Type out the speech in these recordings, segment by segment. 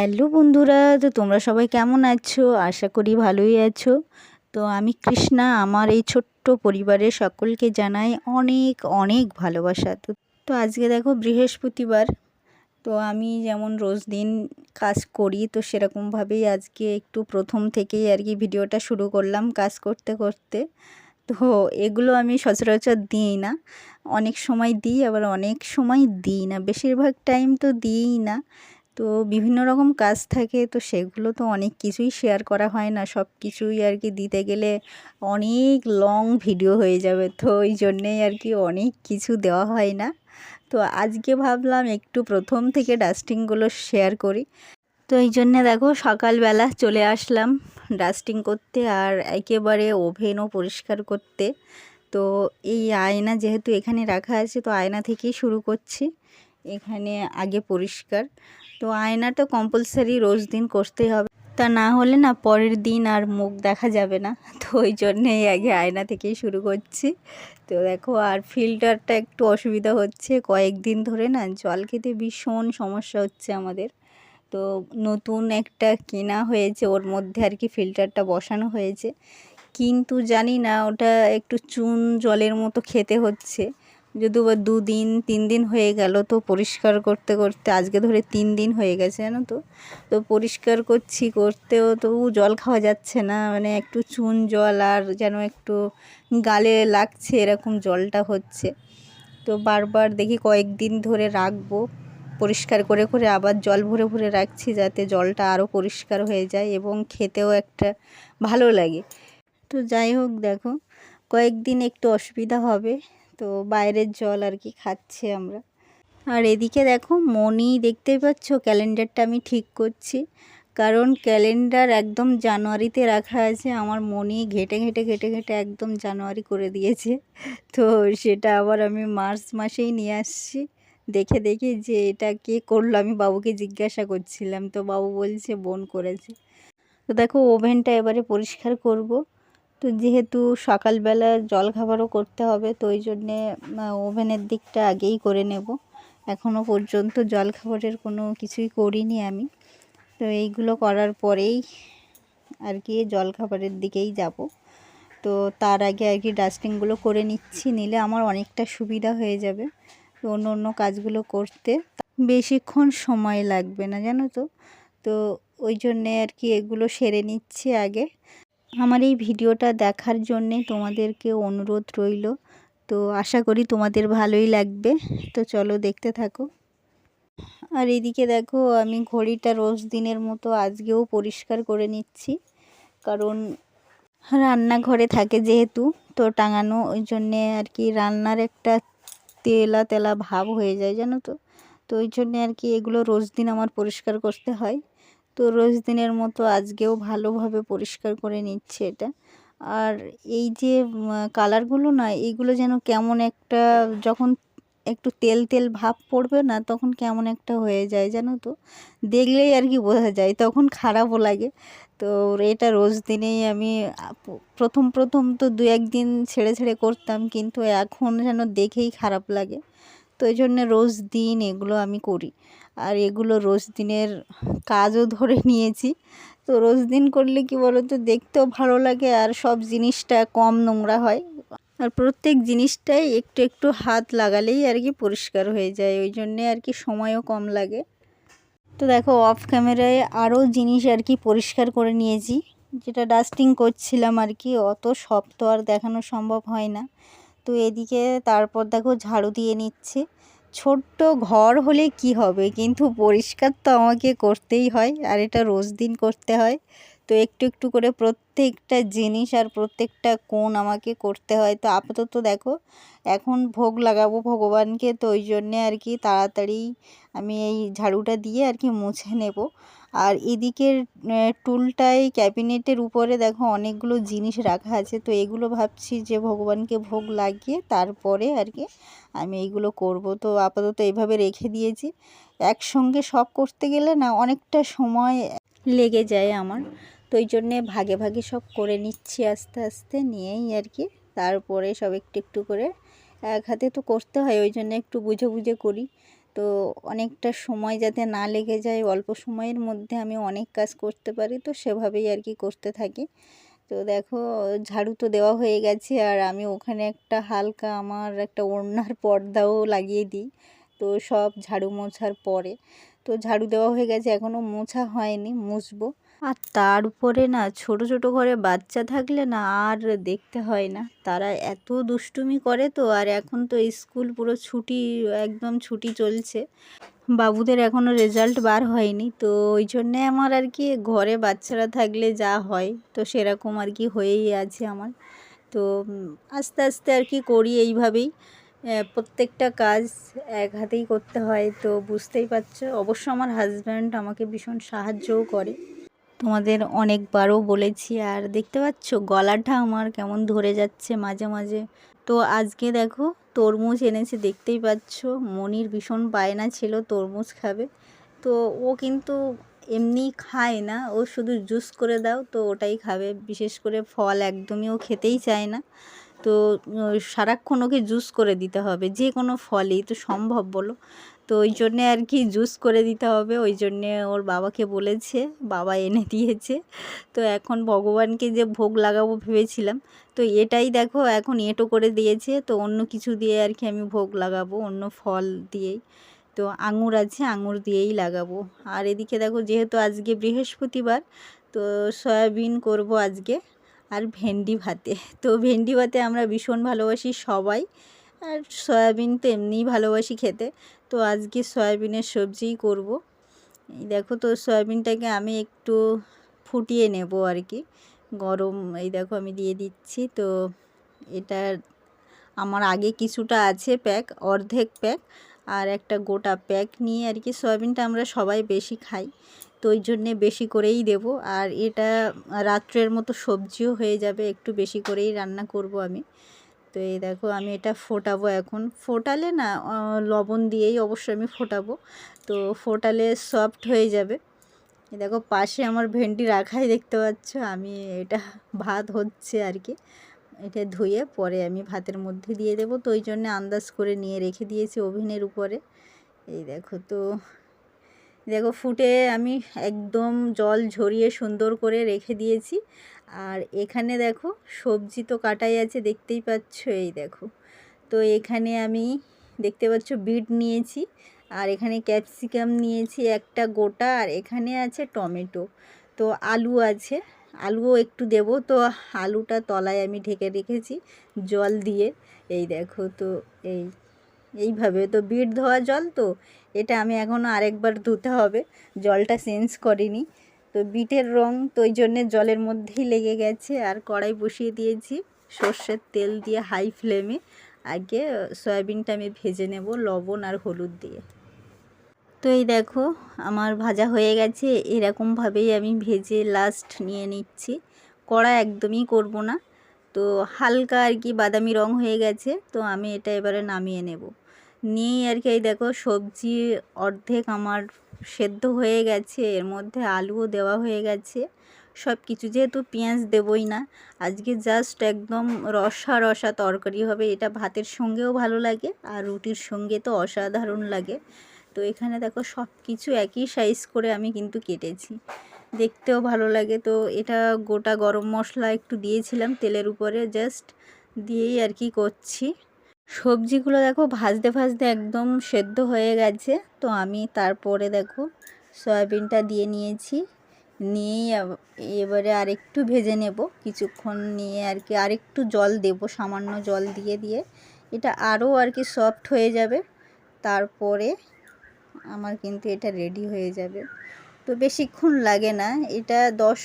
Hello বন্ধুরা, তো তোমরা সবাই কেমন আছো? আশা করি ভালোই আছো। তো আমি কৃষ্ণা, আমার এই ছোট্ট পরিবারের সকলকে জানাই অনেক অনেক ভালোবাসা। তো তো আজকে দেখো বৃহস্পতিবার, তো আমি যেমন রোজ দিন কাজ করি, তো সেরকমভাবেই আজকে একটু প্রথম থেকেই আর কি ভিডিওটা শুরু করলাম কাজ করতে করতে। তো এগুলো আমি সচরাচর দিই না। অনেক সময় দিই, আবার অনেক সময় দিই না। বেশিরভাগ টাইম তো দিই না। তো বিভিন্ন রকম কাজ থাকে, তো সেগুলো তো অনেক কিছুই শেয়ার করা হয় না। সব কিছুই আর কি দিতে গেলে অনেক লং ভিডিও হয়ে যাবে, তো ওই জন্যেই আর কি অনেক কিছু দেওয়া হয় না। তো আজকে ভাবলাম একটু প্রথম থেকে ডাস্টিংগুলো শেয়ার করি। তো এই জন্যে দেখো সকালবেলা চলে আসলাম ডাস্টিং করতে আর একেবারে ওভেনও পরিষ্কার করতে। তো এই আয়না যেহেতু এখানে রাখা আছে, তো আয়না থেকেই শুরু করছি, এখানে আগে পরিষ্কার। তো আয়না তো কম্পালসারি রোজ দিন করতেই হবে। তা না হলে না পরের দিন আর মুখ দেখা যাবে না। তো ওই জন্যেই আগে আয়না থেকেই শুরু করছি। তো দেখো আর ফিল্টারটা একটু অসুবিধা হচ্ছে। কয়েকদিন ধরে না জল খেতে ভীষণ সমস্যা হচ্ছে আমাদের। তো নতুন একটা কেনা হয়েছে, ওর মধ্যে আর কি ফিল্টারটা বসানো হয়েছে। কিন্তু জানি না, ওটা একটু চুন জলের মতো খেতে হচ্ছে। যদিও বা দুদিন তিন দিন হয়ে গেল, তো পরিষ্কার করতে করতে আজকে ধরে তিন দিন হয়ে গেছে, জানো তো? তো পরিষ্কার করছি, করতেও তবু জল খাওয়া যাচ্ছে না মানে একটু চুন জল আর যেন একটু গালে লাগছে, এরকম জলটা হচ্ছে। তো বারবার দেখি কয়েকদিন ধরে রাখব, পরিষ্কার করে করে আবার জল ভরে ভরে রাখছি যাতে জলটা আরও পরিষ্কার হয়ে যায় এবং খেতেও একটা ভালো লাগে। তো যাই হোক, দেখো, কয়েকদিন একটু অসুবিধা হবে তো বাইরের জল আর কি খাচ্ছি আমরা। আর এদিকে দেখো মনি দেখতেই পাচ্ছ ক্যালেন্ডারটা আমি ঠিক করছি। কারণ ক্যালেন্ডার একদম জানুয়ারিতে রাখা আছে, আমার মনি ঘেটে ঘেটে ঘেটে ঘেটে একদম জানুয়ারি করে দিয়েছে। তো সেটা আবার আমি মার্চ মাসেই নিয়ে আসছি। দেখে দেখে যে এটা কে করল আমি বাবুকে জিজ্ঞাসা করছিলাম, তো বাবু বলছে বোন করেছে। তো দেখো ওভেনটা এবারে পরিষ্কার করব। তো যেহেতু সকালবেলা জল খাবারও করতে হবে, তো ওই জন্যে ওভেনের দিকটা আগেই করে নেব। এখনও পর্যন্ত জল খাবারের কোনো কিছুই করিনি আমি। তো এইগুলো করার পরেই আর কি জল খাবারের দিকেই যাব। তো তার আগে আর কি ডাস্টিংগুলো করে নিচ্ছি, নিলে আমার অনেকটা সুবিধা হয়ে যাবে তো অন্য অন্য কাজগুলো করতে। বেশিক্ষণ সময় লাগবে না, জানো তো? তো ওই জন্যে আর কি এগুলো সেরে নিচ্ছি আগে। আমার এই ভিডিওটা দেখার জন্যে তোমাদেরকে অনুরোধ রইল। তো আশা করি তোমাদের ভালোই লাগবে। তো চলো দেখতে থাকো। আর এদিকে দেখো, আমি ঘড়িটা রোজ দিনের মতো আজকেও পরিষ্কার করে নিচ্ছি। কারণ রান্নাঘরে থাকে যেহেতু, তো টাঙানো ওই জন্যে আর কি রান্নার একটা তেলা তেলা ভাব হয়ে যায়, জানো তো? তো ওই জন্যে আর কি এগুলো রোজ দিন আমার পরিষ্কার করতে হয়। তো রোজ দিনের মতো আজকেও ভালোভাবে পরিষ্কার করে নিচ্ছে এটা। আর এই যে কালারগুলো না, এইগুলো যেন কেমন একটা, যখন একটু তেল তেল ভাব পড়বে না, তখন কেমন একটা হয়ে যায় জানো তো? দেখলেই আর কি বোঝা যায়, তখন খারাপও লাগে। তো এটা রোজ দিনেই আমি প্রথম প্রথম তো দু একদিন ছেড়ে ছেড়ে করতাম, কিন্তু এখন যেন দেখেই খারাপ লাগে। তো এই জন্য রোজ দিন এগুলো আমি করি। আর এগুলো রোজ দিনের কাজও ধরে নিয়েছি। তো রোজ দিন করলে কি বলো তো দেখতেও ভালো লাগে আর সব জিনিসটা কম নোংরা হয়। আর প্রত্যেক জিনিসটাই একটু একটু হাত লাগালেই আর কি পরিষ্কার হয়ে যায়, ওই জন্যে আর কি সময়ও কম লাগে। তো দেখো অফ ক্যামেরায় আরও জিনিস আর কি পরিষ্কার করে নিয়েছি। যেটা ডাস্টিং করছিলাম আর কি, অত সব তো আর দেখানো সম্ভব হয় না। তো এদিকে তারপর দেখো ঝাড়ু দিয়ে নিচ্ছে। ছোট্ট ঘর হলে কি হবে? কিন্তু পরিষ্কার তো আমাকে করতেই হয়, আর এটা রোজ দিন করতে হয়। তো একটু একটু করে প্রত্যেকটা জিনিস আর প্রত্যেকটা কোণ আমাকে করতে হয়। তো আপাতত দেখো, এখন ভোগ লাগাবো ভগবানকে, তো ওই জন্যে আর কি তাড়াতাড়ি আমি এই ঝাড়ুটা দিয়ে আর কি মুছে নেব। আর এদিকের টুলটাই ক্যাবিনেটের উপরে দেখো অনেকগুলো জিনিস রাখা আছে। তো এগুলো ভাবছি যে ভগবানকে ভোগ লাগিয়ে তারপরে আর কি আমি এইগুলো করব। তো আপাতত এইভাবে রেখে দিয়েছি। একসঙ্গে সব করতে গেলে না অনেকটা সময় লেগে যায় আমার। তো ওই জন্যে ভাগে ভাগে সব করে নিচ্ছি আস্তে আস্তে নিয়েই আর কি। তারপরে সব একটু একটু করে এক হাতে তো করতে হয়, ওই জন্য একটু বুঝে বুঝে করি। তো অনেকটা সময় যাতে না লেগে যায়, অল্প সময়ের মধ্যে আমি অনেক কাজ করতে পারি, তো সেভাবেই আর কি করতে থাকি। তো দেখো, ঝাড়ু তো দেওয়া হয়ে গেছে, আর আমি ওখানে একটা হালকা আমার একটা ওড়নার পর্দাও লাগিয়ে দিই, তো সব ঝাড়ু মোছার পরে। তো ঝাড়ু দেওয়া হয়ে গেছে এখনও মোছা হয়নি, মুছবো। আর তার উপরে না ছোট ছোট ঘরে বাচ্চা থাকলে না আর দেখতে হয় না। তারা এত দুষ্টুমি করে তো, আর এখন তো স্কুল পুরো ছুটি, একদম ছুটি চলছে। বাবুদের এখনও রেজাল্ট বার হয়নি, তো ওই জন্যে আমার আর কি ঘরে বাচ্চারা থাকলে যা হয়, তো সেরকম আর কি হয়েই আছে আমার। তো আস্তে আস্তে আর কি করি এইভাবেই। প্রত্যেকটা কাজ এক হাতেই করতে হয়, তো বুঝতেই পারছ। অবশ্য আমার হাজব্যান্ড আমাকে ভীষণ সাহায্যও করে। তোমাদের অনেকবারও বলেছি, আর দেখতে পাচ্ছ গলাটা আমার কেমন ধরে যাচ্ছে মাঝে মাঝে। তো আজকে দেখো তরমুজ এনেছে, দেখতেই পাচ্ছ মনির ভীষণ বায়না ছিল তরমুজ খাবে। তো ও কিন্তু এমনি খায় না, ও শুধু জুস করে দাও তো ওটাই খাবে, বিশেষ করে ফল একদমই ও খেতেই চায় না। তো সারাক্ষণ ওকে জুস করে দিতে হবে, যে কোনো ফলই তো সম্ভব বলো। তো ওই জন্যে আর কি জুস করে দিতে হবে। ওই জন্যে ওর বাবাকে বলেছে, বাবা এনে দিয়েছে। তো এখন ভগবানকে যে ভোগ লাগাবো ভেবেছিলাম। তো এটাই দেখো এখন এঁটো করে দিয়েছে। তো অন্য কিছু দিয়ে আর কি আমি ভোগ লাগাবো, অন্য ফল দিয়েই। তো আঙুর আছে, আঙুর দিয়েই লাগাবো। আর এদিকে দেখো যেহেতু আজকে বৃহস্পতিবার, তো সয়াবিন করব আজকে। আর ভেন্ডি ভাতে। তো ভেন্ডি ভাতে আমরা ভীষণ ভালোবাসি সবাই। আর সয়াবিন তো এমনিই ভালোবাসি খেতে। তো আজকে সয়াবিনের সবজিই করব। এই দেখো তো, সয়াবিনটাকে আমি একটু ফুটিয়ে নেব আর কি। গরম, এই দেখো আমি দিয়ে দিচ্ছি। তো এটা আমার আগে কিছুটা আছে প্যাক, অর্ধেক প্যাক আর একটা গোটা প্যাক নিয়ে আর কি সয়াবিনটা আমরা সবাই বেশি খাই। তো ওই জন্যে বেশি করেই দেব। আর এটা রাত্রের মতো সবজিও হয়ে যাবে, একটু বেশি করেই রান্না করব আমি। তো এই দেখো আমি এটা ফোটাবো এখন। ফোটালে না লবণ দিয়েই অবশ্যই আমি ফোটাবো। তো ফোটালে সফট হয়ে যাবে। দেখো পাশে আমার ভেন্ডি রাখাই দেখতে পাচ্ছ। আমি এটা ভাত হচ্ছে আর কি। এটা ধুয়ে পরে আমি ভাতের মধ্যে দিয়ে দেবো। তো ওই জন্য আন্দাজ করে নিয়ে রেখে দিয়েছি ওভেনের উপরে। এই দেখো তো দেখো ফুটে আমি একদম জল ঝরিয়ে সুন্দর করে রেখে দিয়েছি। আর এখানে দেখো সবজি তো কাটাই আছে, দেখতেই পাচ্ছ এই দেখো। তো এখানে আমি দেখতে পাচ্ছ বিট নিয়েছি আর এখানে ক্যাপসিকাম নিয়েছি একটা গোটা আর এখানে আছে টমেটো। তো আলু আছে, আলুও একটু দেব। তো আলুটা তলায় আমি ঢেকে রেখেছি জল দিয়ে, এই দেখো তো এই, এইভাবে। তো বিট ধোয়া জল তো, এটা আমি এখনও আরেকবার ধুতে হবে। জলটা চেঞ্জ করিনি। তো বিটের রং তো ওই জন্যে জলের মধ্যেই লেগে গেছে। আর কড়াই বসিয়ে দিয়েছি সর্ষের তেল দিয়ে হাই ফ্লেমে। আগে সয়াবিনটা আমি ভেজে নেব লবণ আর হলুদ দিয়ে। তো এই দেখো আমার ভাজা হয়ে গেছে। এরকমভাবেই আমি ভেজে লাস্ট নিয়ে নিচ্ছি। কড়া একদমই করব না। তো হালকা আর কি বাদামি রং হয়ে গেছে। তো আমি এটা এবারে নামিয়ে নেব। নিয়েই আর কি, এই দেখো সবজি অর্ধেক আমার সেদ্ধ হয়ে গেছে, এর মধ্যে আলুও দেওয়া হয়ে গেছে। সব কিছু যেহেতু পেঁয়াজ দেবই না, আজকে জাস্ট একদম রসা রসা তরকারি হবে, এটা ভাতের সঙ্গেও ভালো লাগে আর রুটির সঙ্গে তো অসাধারণ লাগে। তো এখানে দেখো সব কিছু একই সাইজ করে আমি কিন্তু কেটেছি, দেখতেও ভালো লাগে। তো এটা গোটা গরম মশলা একটু দিয়েছিলাম তেলের উপরে জাস্ট দিয়েই আর কি করছি। সবজিগুলো দেখো ভাজতে ভাজতে একদম সেদ্ধ হয়ে গেছে। তো আমি তারপরে দেখো সয়াবিনটা দিয়ে নিয়েছি। নিয়েই এবারে আরেকটু ভেজে নেব। কিছুক্ষণ নিয়ে আর কি আরেকটু জল দেব, সামান্য জল দিয়ে দিয়ে। এটা আরও আর কি সফট হয়ে যাবে। তারপরে আমার কিন্তু এটা রেডি হয়ে যাবে। তো বেশিক্ষণ লাগে না। এটা দশ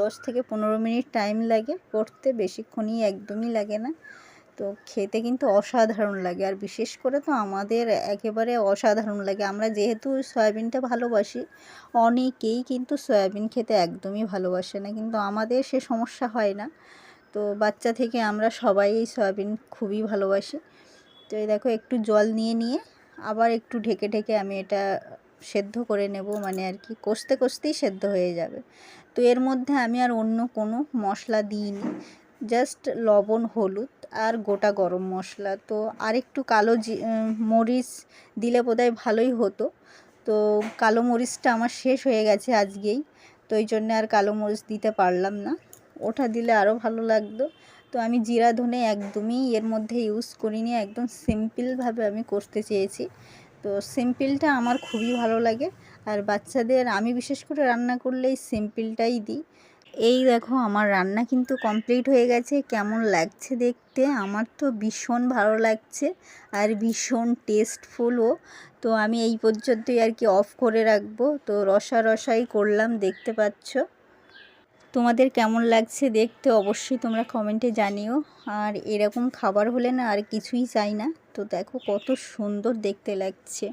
দশ থেকে পনেরো মিনিট টাইম লাগে। করতে বেশিক্ষণই একদমই লাগে না। তো খেতে কিন্তু অসাধারণ লাগে। আর বিশেষ করে তো আমাদের একেবারে অসাধারণ লাগে। আমরা যেহেতু সয়াবিনটা ভালোবাসি, অনেকেই কিন্তু সয়াবিন খেতে একদমই ভালোবাসে না। কিন্তু আমাদের সে সমস্যা হয় না। তো বাচ্চা থেকে আমরা সবাই এই সয়াবিন খুবই ভালোবাসি। তো এই দেখো, একটু জল নিয়ে নিয়ে আবার একটু ঢেকে ঢেকে আমি এটা সেদ্ধ করে নেব। মানে আর কি, কষতে, কষতেই সেদ্ধ হয়ে যাবে। তো এর মধ্যে আমি আর অন্য কোনো মশলা দিইনি। জাস্ট লবণ, হলুদ আর গোটা গরম মশলা। তো আরেকটু কালো মরিচ দিলে বোধহয় ভালোই হতো। তো কালো মরিচটা আমার শেষ হয়ে গেছে আজকেই। তো এই জন্য আর কালো মরিচ দিতে পারলাম না। ওটা দিলে আরও ভালো লাগতো। তো আমি জিরা ধনে একদমই এর মধ্যে ইউজ করিনি। একদম সিম্পলভাবে আমি করতে চেয়েছি। তো সিম্পলটা আমার খুবই ভালো লাগে। আর বাচ্চাদের, আমি বিশেষ করে রান্না করলে এই সিম্পলটাই দিই। এই দেখো, আমার রান্না কিন্তু কমপ্লিট হয়ে গেছে। কেমন লাগছে দেখতে? আমার তো ভীষণ ভালো লাগছে আর ভীষণ টেস্টফুলও তো আমি এই পর্যন্তই আর কি অফ করে রাখব। তো রসা রসাই করলাম, দেখতে পাচ্ছ। তোমাদের কেমন লাগছে দেখতে অবশ্যই তোমরা কমেন্টে জানিও। আর এরকম খাবার হলে না আর কিছুই চাই না। তো দেখো কত সুন্দর দেখতে লাগছে।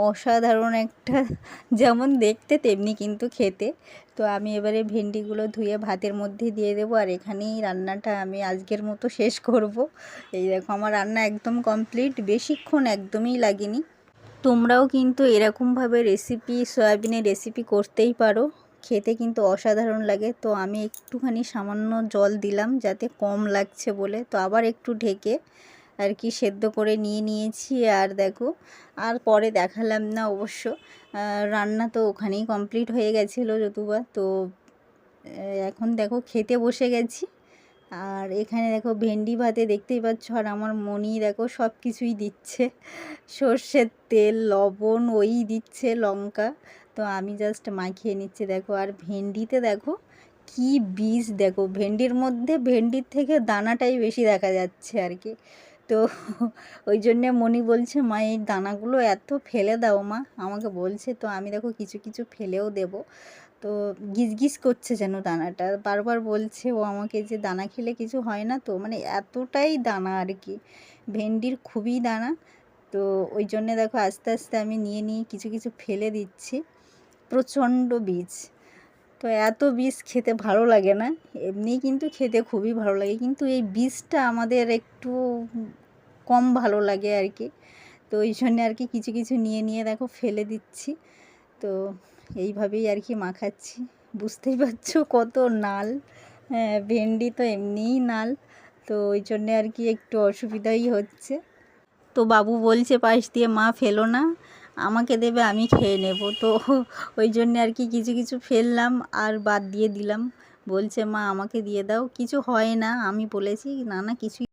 অসাধারণ একটা যেমন দেখতে তেমনি কিন্তু খেতে। তো আমি এবারে ভেন্ডিগুলো ধুয়ে ভাতের মধ্যে দিয়ে দেবো আর এখানেই রান্নাটা আমি আজকের মতো শেষ করব। এই দেখো আমার রান্না একদম কমপ্লিট বেশিক্ষণ একদমই লাগেনি। তোমরাও কিন্তু এরকমভাবে রেসিপি সয়াবিনের রেসিপি করতেই পারো। খেতে কিন্তু অসাধারণ লাগে। তো আমি একটুখানি সামান্য জল দিলাম যাতে কম লাগছে বলে। তো আবার একটু ঢেকে আর কি সেদ্ধ করে নিয়ে নিয়েছি আর দেখো, আর পরে দেখালাম না অবশ্য। রান্না তো ওখানেই কমপ্লিট হয়ে গেছিল যতুবা, তো এখন দেখো খেতে বসে গেছি। আর এখানে দেখো ভেন্ডি ভাতে দেখতেই পাচ্ছ, আর আমার মনি দেখো সব কিছুই দিচ্ছে। সর্ষের তেল, লবণ, ওই দিচ্ছে, লঙ্কা। তো আমি জাস্ট মাখিয়ে নিচ্ছি দেখো। আর ভেন্ডিতে দেখো কি বীজ দেখো, ভেন্ডির মধ্যে ভেন্ডির থেকে দানাটাই বেশি দেখা যাচ্ছে আর কি। তো ওই জন্যে মনি বলছে, মা, এই দানাগুলো এত ফেলে দাও মা। আমাকে বলছে, তো আমি দেখো কিছু কিছু ফেলেও দেবো। তো গিজগিজ করছে যেন দানাটা। বারবার বলছে ও আমাকে যে, দানা খেলে কিছু হয় না তো? মানে এতটাই দানা আর কি। ভেন্ডির খুবই দানা। তো ওই জন্যে দেখো আস্তে আস্তে আমি নিয়ে নিয়ে কিছু কিছু ফেলে দিচ্ছি। প্রচণ্ড বীজ। তো এত বীজ খেতে ভালো লাগে না। এমনি কিন্তু খেতে খুবই ভালো লাগে। কিন্তু এই বীজটা আমাদের একটু কম ভালো লাগে আর কি তো ওই জন্যে আর কি কিছু কিছু নিয়ে নিয়ে দেখো ফেলে দিচ্ছি। তো এইভাবেই আর কি মাখাচ্ছি। বুঝতেই পারছ কত নাল। হ্যাঁ ভেন্ডি তো এমনিই নাল। তো ওই জন্যে আর কি একটু অসুবিধাই হচ্ছে। তো বাবু বলছে পাশ দিয়ে মা ফেলো না। আমাকে দেবে, আমি খেয়ে নেব। তো ওই জন্যে আর কি কিছু কিছু ফেললাম আর বাদ দিয়ে দিলাম। বলছে, মা, আমাকে দিয়ে দাও। কিছু হয় না, আমি বলেছি, না না, কিছুই